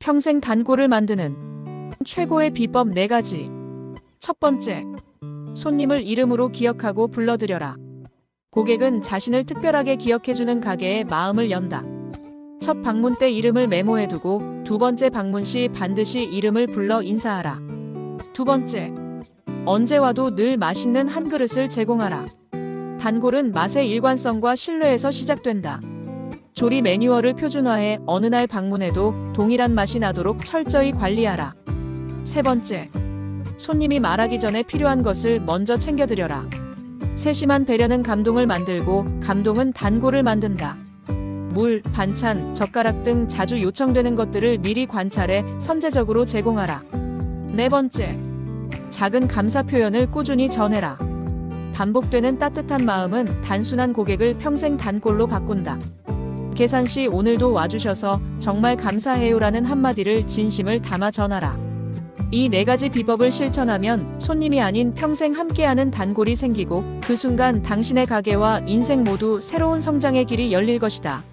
평생 단골을 만드는 최고의 비법 4가지. 첫 번째, 손님을 이름으로 기억하고 불러들여라. 고객은 자신을 특별하게 기억해주는 가게에 마음을 연다. 첫 방문 때 이름을 메모해두고 두 번째 방문 시 반드시 이름을 불러 인사하라. 두 번째, 언제 와도 늘 맛있는 한 그릇을 제공하라. 단골은 맛의 일관성과 신뢰에서 시작된다. 조리 매뉴얼을 표준화해 어느 날 방문해도 동일한 맛이 나도록 철저히 관리하라. 세 번째, 손님이 말하기 전에 필요한 것을 먼저 챙겨드려라. 세심한 배려는 감동을 만들고 감동은 단골을 만든다. 물, 반찬, 젓가락 등 자주 요청되는 것들을 미리 관찰해 선제적으로 제공하라. 네 번째, 작은 감사 표현을 꾸준히 전해라. 반복되는 따뜻한 마음은 단순한 고객을 평생 단골로 바꾼다. 계산 시 오늘도 와주셔서 정말 감사해요라는 한마디를 진심을 담아 전하라. 이 네 가지 비법을 실천하면 손님이 아닌 평생 함께하는 단골이 생기고 그 순간 당신의 가게와 인생 모두 새로운 성장의 길이 열릴 것이다.